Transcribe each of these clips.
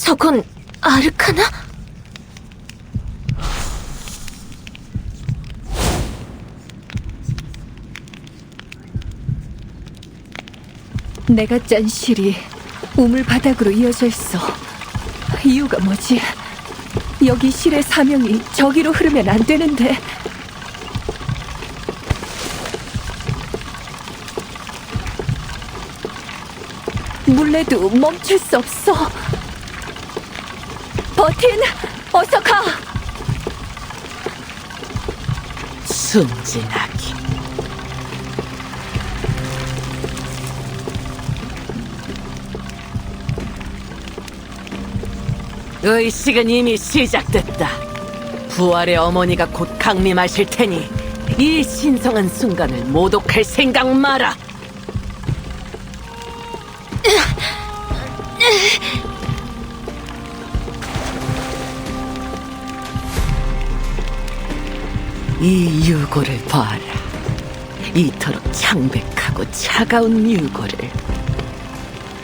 저건 아르카나? 내가 짠 실이 우물 바닥으로 이어져 있어. 이유가 뭐지? 여기 실의 사명이 저기로 흐르면 안 되는데. 물레도 멈출 수 없어. 버틴, 어서 가. 순진하기. 의식은 이미 시작됐다. 부활의 어머니가 곧 강림하실 테니 이 신성한 순간을 모독할 생각 마라. 이 유골을 봐라. 이토록 창백하고 차가운 유골을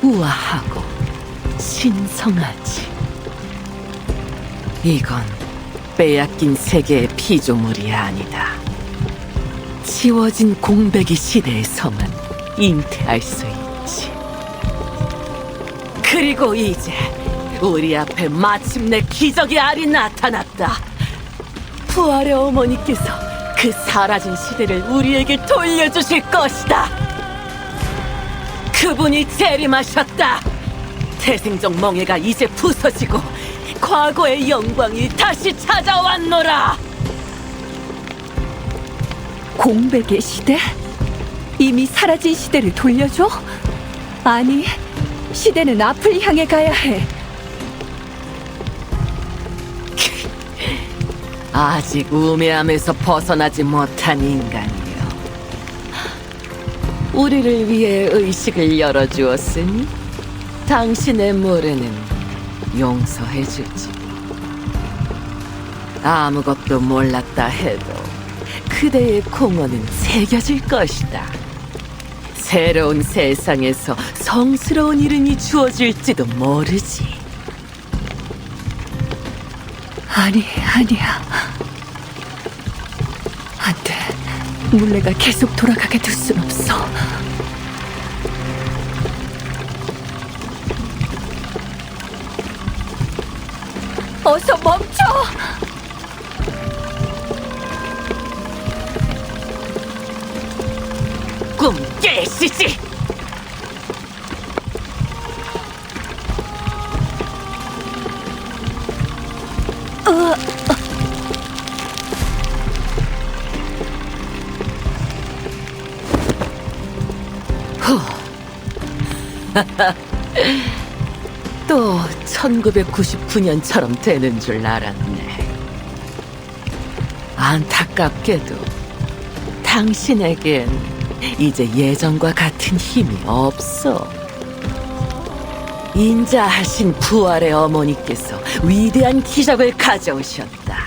우아하고 신성하지. 이건 빼앗긴 세계의 피조물이 아니다. 지워진 공백의 시대에서만 잉태할 수 있지. 그리고 이제 우리 앞에 마침내 기적의 알이 나타났다. 부활의 어머니께서 그 사라진 시대를 우리에게 돌려주실 것이다. 그분이 재림하셨다. 태생적 멍해가 이제 부서지고 과거의 영광이 다시 찾아왔노라. 공백의 시대? 이미 사라진 시대를 돌려줘? 아니, 시대는 앞을 향해 가야 해. 아직 우매함에서 벗어나지 못한 인간이요. 우리를 위해 의식을 열어주었으니 당신의 모래는 용서해주지. 아무것도 몰랐다 해도 그대의 공헌은 새겨질 것이다. 새로운 세상에서 성스러운 이름이 주어질지도 모르지. 아니, 아니야. 안 돼. 물레가 계속 돌아가게 둘 순 없어. 어서 멈춰! 꿈 깨시지! 또 1999년처럼 되는 줄 알았네. 안타깝게도 당신에겐 이제 예전과 같은 힘이 없어. 인자하신 부활의 어머니께서 위대한 기적을 가져오셨다.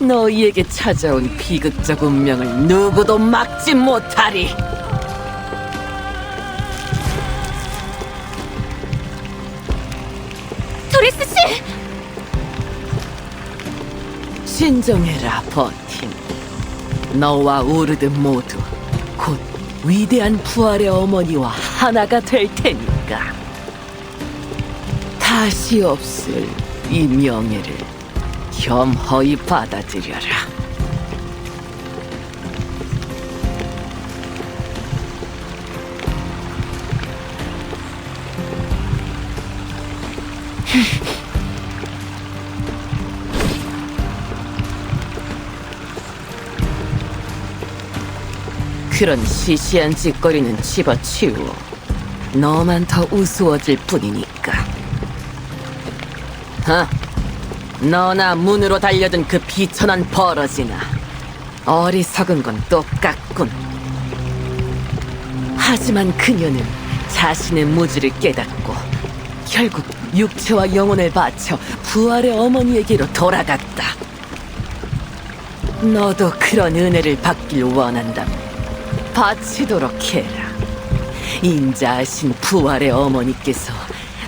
너희에게 찾아온 비극적 운명을 누구도 막지 못하리. 진정해라, 버틴. 너와 우르드 모두 곧 위대한 부활의 어머니와 하나가 될 테니까. 다시 없을 이 명예를 겸허히 받아들여라. 그런 시시한 짓거리는 집어치우어 너만 더 우스워질 뿐이니까. 하, 너나 문으로 달려든 그 비천한 버러지나 어리석은 건 똑같군. 하지만 그녀는 자신의 무지를 깨닫고 결국 육체와 영혼을 바쳐 부활의 어머니에게로 돌아갔다. 너도 그런 은혜를 받길 원한다면 바치도록 해라. 인자하신 부활의 어머니께서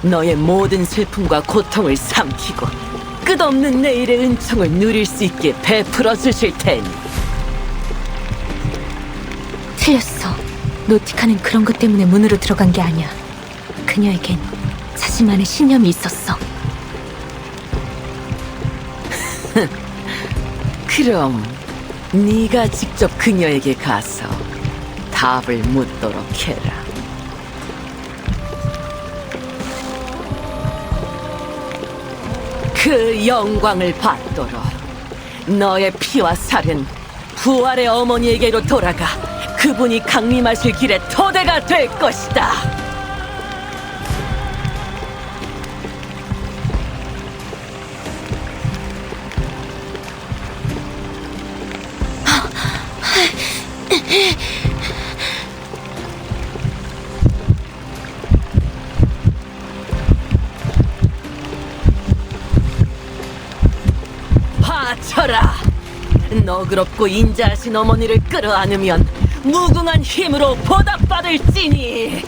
너의 모든 슬픔과 고통을 삼키고 끝없는 내일의 은총을 누릴 수 있게 베풀어 주실 테니 틀렸어. 노티카는 그런 것 때문에 문으로 들어간 게 아니야. 그녀에겐 자신만의 신념이 있었어. 그럼 네가 직접 그녀에게 가서 답을 묻도록 해라. 그 영광을 받도록 너의 피와 살은 부활의 어머니에게로 돌아가 그분이 강림하실 길의 토대가 될 것이다. 너그럽고 인자하신 어머니를 끌어안으면 무궁한 힘으로 보답받을지니!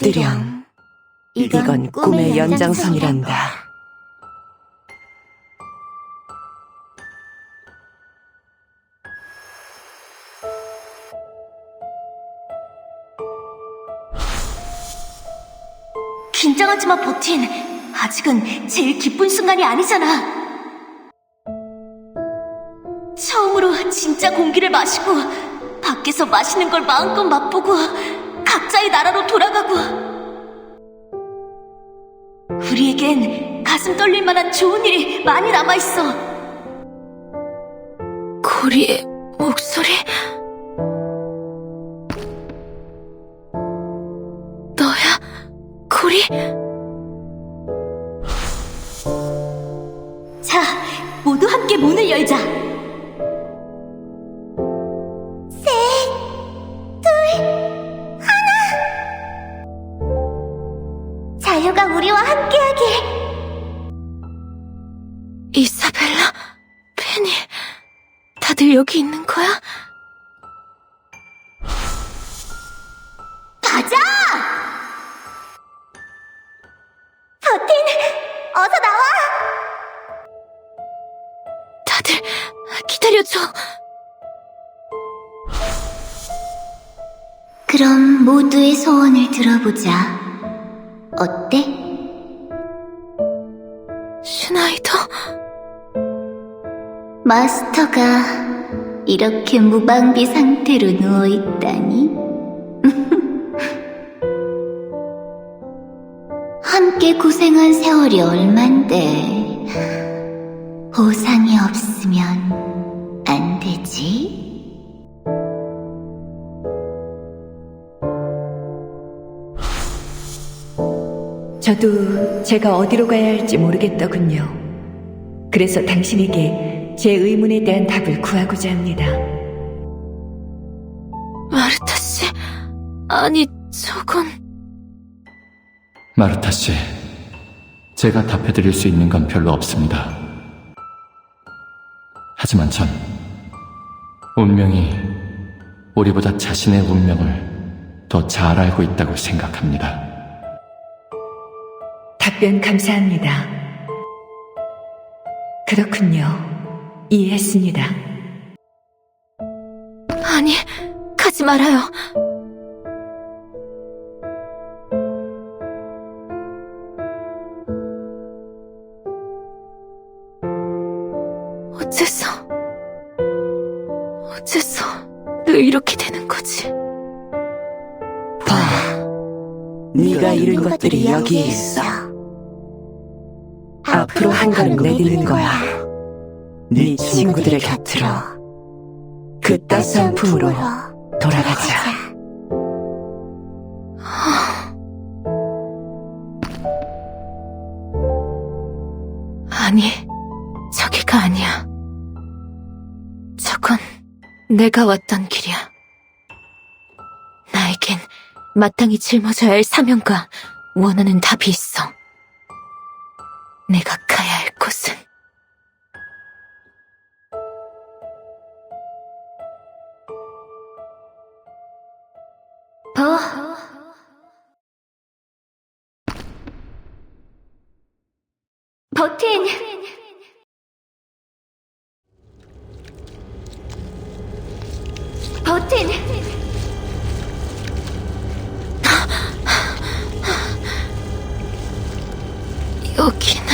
뜨렴. 이건 꿈의 연장선이란다. 긴장하지만 버틴. 아직은 제일 기쁜 순간이 아니잖아. 처음으로 진짜 공기를 마시고 밖에서 맛있는 걸 마음껏 맛보고 각자의 나라로 돌아가고 우리에겐 가슴 떨릴 만한 좋은 일이 많이 남아있어. 고리의 목소리? 너야, 고리? 자, 모두 함께 문을 열자. 기다려줘. 그럼 모두의 소원을 들어보자. 어때? 슈나이더? 마스터가 이렇게 무방비 상태로 누워있다니? 함께 고생한 세월이 얼만데 보상이 없으면 안 되지? 저도 제가 어디로 가야 할지 모르겠더군요. 그래서 당신에게 제 의문에 대한 답을 구하고자 합니다. 마르타 씨, 아니 저건 마르타 씨, 제가 답해드릴 수 있는 건 별로 없습니다. 하지만 전 운명이 우리보다 자신의 운명을 더 잘 알고 있다고 생각합니다. 답변 감사합니다. 그렇군요. 이해했습니다. 아니 가지 말아요. 이렇게 되는 거지? 봐, 네가 이룬 것들이 여기에 있어. 앞으로 한 걸음 내딛는 거야. 네 친구들의 곁으로 그 따스한 품으로 돌아가자. 아니, 저기가 아니야. 내가 왔던 길이야. 나에겐 마땅히 짊어져야 할 사명과 원하는 답이 있어. 내가 버틴 여기는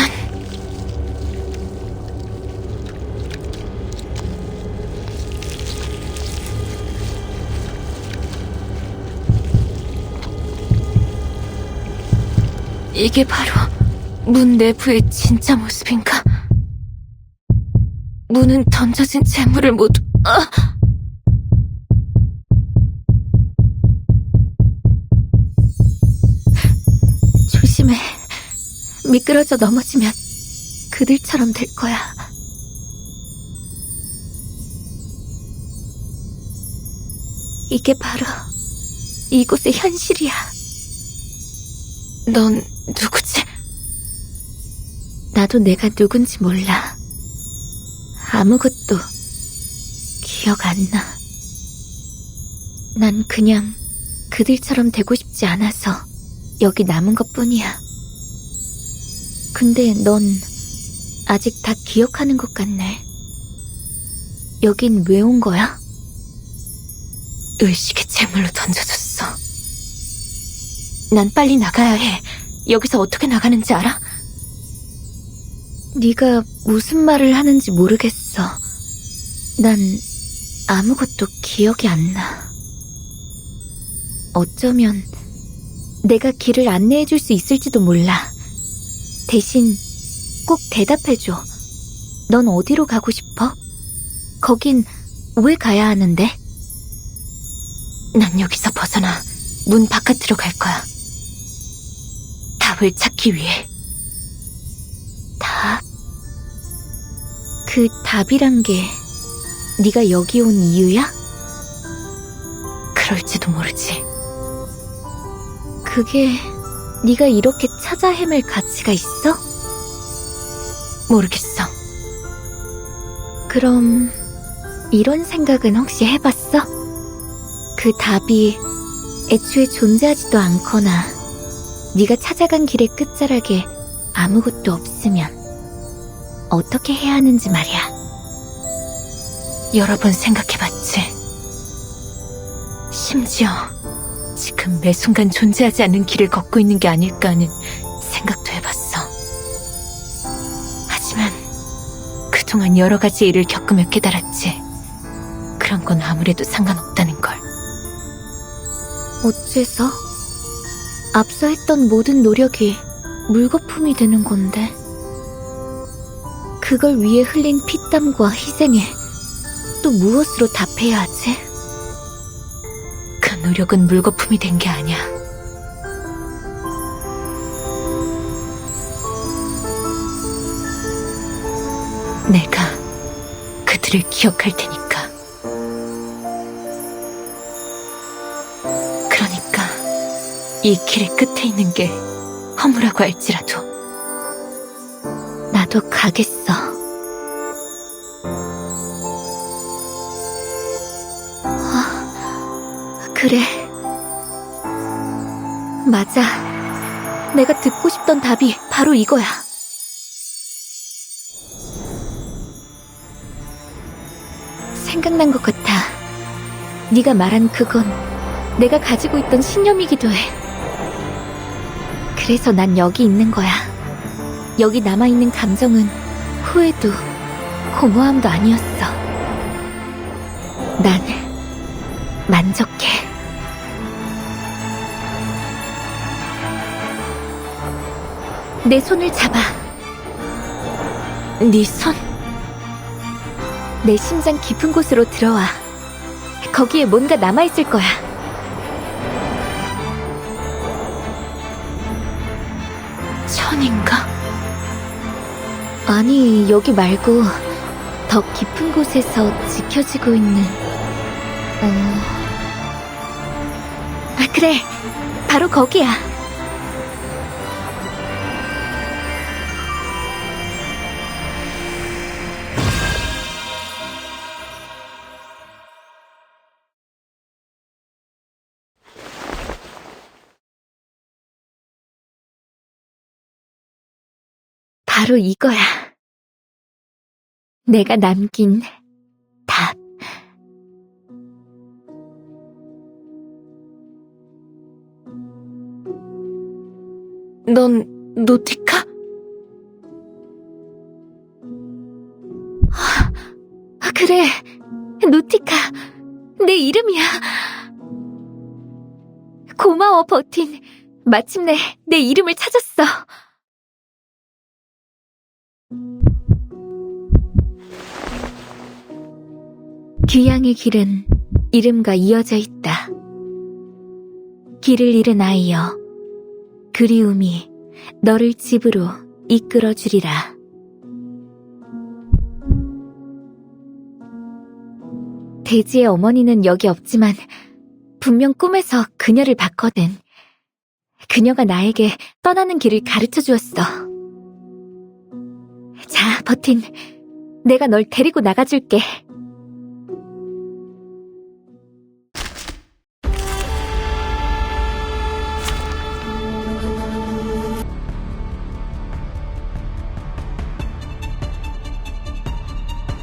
이게 바로 문 내부의 진짜 모습인가? 문은 던져진 재물을 모두 아! 미끄러져 넘어지면 그들처럼 될 거야. 이게 바로 이곳의 현실이야. 넌 누구지? 나도 내가 누군지 몰라. 아무것도 기억 안 나. 난 그냥 그들처럼 되고 싶지 않아서 여기 남은 것 뿐이야. 근데 넌 아직 다 기억하는 것 같네. 여긴 왜 온 거야? 의식의 재물로 던져줬어. 난 빨리 나가야 해. 여기서 어떻게 나가는지 알아? 네가 무슨 말을 하는지 모르겠어. 난 아무것도 기억이 안 나. 어쩌면 내가 길을 안내해 줄 수 있을지도 몰라. 대신 꼭 대답해줘. 넌 어디로 가고 싶어? 거긴 왜 가야 하는데? 난 여기서 벗어나 문 바깥으로 갈 거야. 답을 찾기 위해. 답? 그 답이란 게 네가 여기 온 이유야? 그럴지도 모르지. 그게 네가 이렇게 찾아 헤맬 가치가 있어? 모르겠어. 그럼 이런 생각은 혹시 해봤어? 그 답이 애초에 존재하지도 않거나 네가 찾아간 길의 끝자락에 아무것도 없으면 어떻게 해야 하는지 말이야. 여러 번 생각해봤지. 심지어 지금 매 순간 존재하지 않는 길을 걷고 있는 게 아닐까 하는 생각도 해봤어. 하지만 그동안 여러 가지 일을 겪으며 깨달았지. 그런 건 아무래도 상관없다는 걸. 어째서? 앞서 했던 모든 노력이 물거품이 되는 건데. 그걸 위해 흘린 피땀과 희생에 또 무엇으로 답해야 하지? 그 노력은 물거품이 된 게 아니야. 내가 그들을 기억할 테니까. 그러니까 이 길의 끝에 있는 게 허무라고 할지라도 나도 가겠어. 그래. 맞아. 내가 듣고 싶던 답이 바로 이거야. 생각난 것 같아. 네가 말한 그건 내가 가지고 있던 신념이기도 해. 그래서 난 여기 있는 거야. 여기 남아있는 감정은 후회도 고모함도 아니었어. 난 만족해. 내 손을 잡아. 네 손? 내 심장 깊은 곳으로 들어와. 거기에 뭔가 남아있을 거야. 천인가? 아니, 여기 말고 더 깊은 곳에서 지켜지고 있는, 어... 아, 그래. 바로 거기야. 바로 이거야. 내가 남긴 답. 넌 노티카? 아, 그래. 노티카. 내 이름이야. 고마워, 버틴. 마침내 내 이름을 찾았어. 귀향의 길은 이름과 이어져 있다. 길을 잃은 아이여, 그리움이 너를 집으로 이끌어 주리라. 돼지의 어머니는 여기 없지만 분명 꿈에서 그녀를 봤거든. 그녀가 나에게 떠나는 길을 가르쳐 주었어. 자, 버틴. 내가 널 데리고 나가줄게.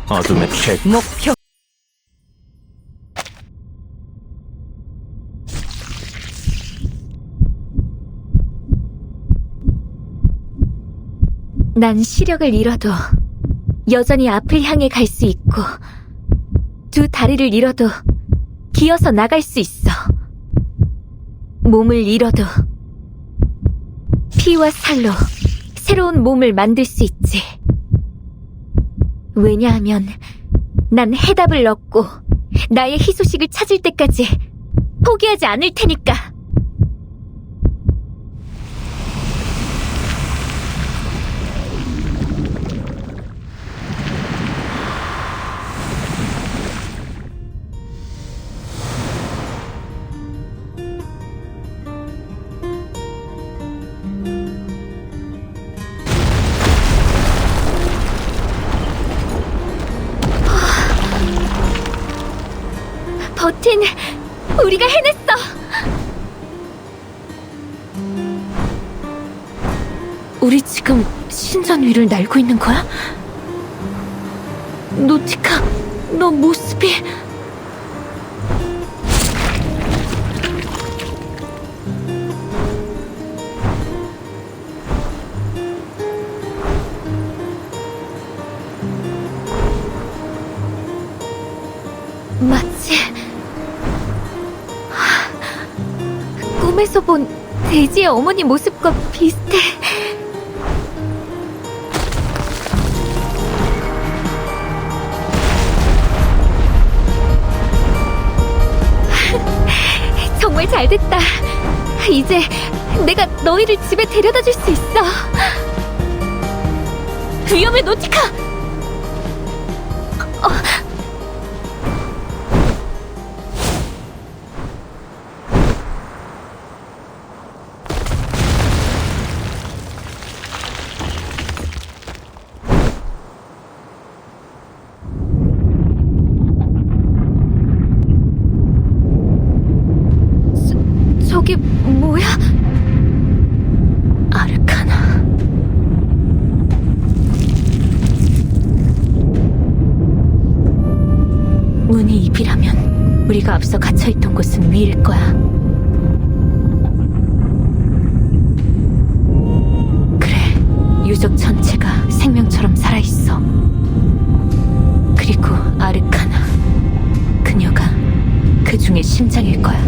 어둠의 책 목표 난 시력을 잃어도 여전히 앞을 향해 갈 수 있고 두 다리를 잃어도 기어서 나갈 수 있어. 몸을 잃어도 피와 살로 새로운 몸을 만들 수 있지. 왜냐하면 난 해답을 얻고 나의 희소식을 찾을 때까지 포기하지 않을 테니까. 위를 날고 있는 거야? 노티카, 너 모습이... 마치 꿈에서 본 돼지의 어머니 모습과 비슷해. 잘 됐다. 이제 내가 너희를 집에 데려다 줄 수 있어. 위험해, 노티카! 앞서 갇혀있던 곳은 위일 거야. 그래, 유적 전체가 생명처럼 살아있어. 그리고 아르카나. 그녀가 그 중에 심장일 거야.